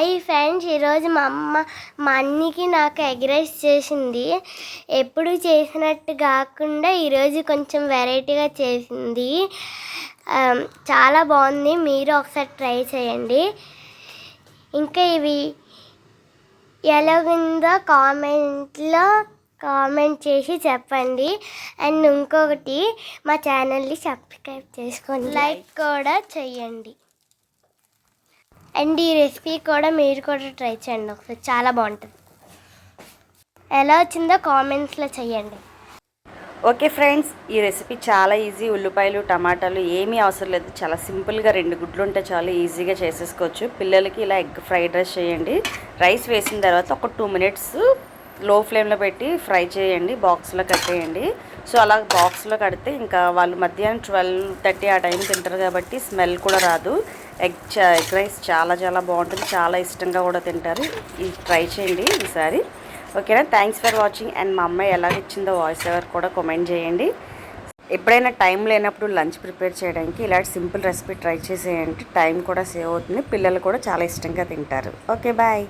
Hi friends ఈరోజు మా అమ్మ మా అన్నికి నాకు ఎగ్రైస్ చేసింది. ఎప్పుడు చేసినట్టు కాకుండా ఈరోజు కొంచెం వెరైటీగా చేసింది. చాలా బాగుంది మీరు ఒకసారి ట్రై చేయండి. ఇంకా ఇవి ఎలాగుందో కామెంట్లో కామెంట్ చేసి చెప్పండి. అండ్ ఇంకొకటి మా ఛానల్ని సబ్స్క్రైబ్ చేసుకోండి లైక్ కూడా చేయండి అండ్ ఈ రెసిపీ కూడా మీరు కూడా ట్రై చేయండి ఒకసారి. చాలా బాగుంటుంది. ఎలా వచ్చిందో కామెంట్స్లో చేయండి ఓకే ఫ్రెండ్స్ ఈ రెసిపీ చాలా ఈజీ. ఉల్లిపాయలు టమాటాలు ఏమీ అవసరం లేదు. చాలా సింపుల్గా రెండు గుడ్లు ఉంటే చాలా ఈజీగా చేసేసుకోవచ్చు. పిల్లలకి ఇలా ఎగ్ ఫ్రైడ్ రైస్ చేయండి. రైస్ వేసిన తర్వాత ఒక టూ మినిట్స్ లో ఫ్లేమ్లో పెట్టి ఫ్రై చేయండి బాక్స్లో కట్టేయండి. సో అలా బాక్స్లో కడితే ఇంకా వాళ్ళు మధ్యాహ్నం ట్వెల్వ్ థర్టీ ఆ టైం తింటారు కాబట్టి స్మెల్ కూడా రాదు. ఎగ్ ఎగ్ రైస్ చాలా చాలా బాగుంటుంది చాలా ఇష్టంగా కూడా తింటారు. ఇది ట్రై చేయండి ఈసారి. ఓకేనా? థ్యాంక్స్ ఫర్ వాచింగ్ అండ్ మా అమ్మాయి ఎలా ఇచ్చిందో వాయిస్ ఎవర్ కూడా కామెంట్ చేయండి. ఎప్పుడైనా టైం లేనప్పుడు లంచ్ ప్రిపేర్ చేయడానికి ఇలాంటి సింపుల్ రెసిపీ ట్రై చేసేయండి. టైం కూడా సేవ్ అవుతుంది పిల్లలు కూడా చాలా ఇష్టంగా తింటారు. Okay bye.